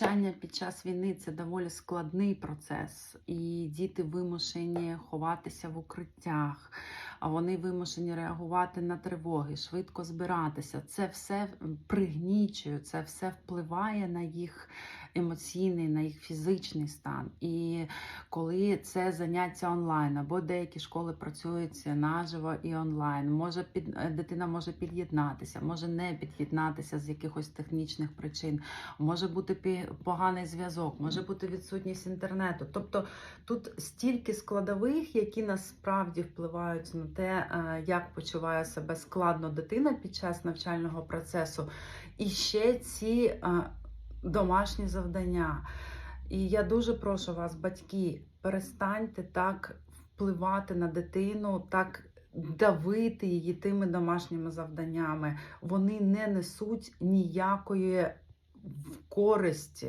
Навчання під час війни це доволі складний процес, і діти вимушені ховатися в укриттях, а вони вимушені реагувати на тривоги, швидко збиратися. Це все пригнічує, це все впливає на їх емоційний, на їх фізичний стан. І коли це заняття онлайн, або деякі школи працюють наживо і онлайн, може під дитина може під'єднатися, може не під'єднатися з якихось технічних причин, може бути поганий зв'язок, може бути відсутність інтернету. Тобто тут стільки складових, які насправді впливають на те, е, як почуває себе складно дитина під час навчального процесу, і ще ці е, домашні завдання. І я дуже прошу вас, батьки, перестаньте так впливати на дитину, так давити її тими домашніми завданнями. Вони не несуть ніякої користі.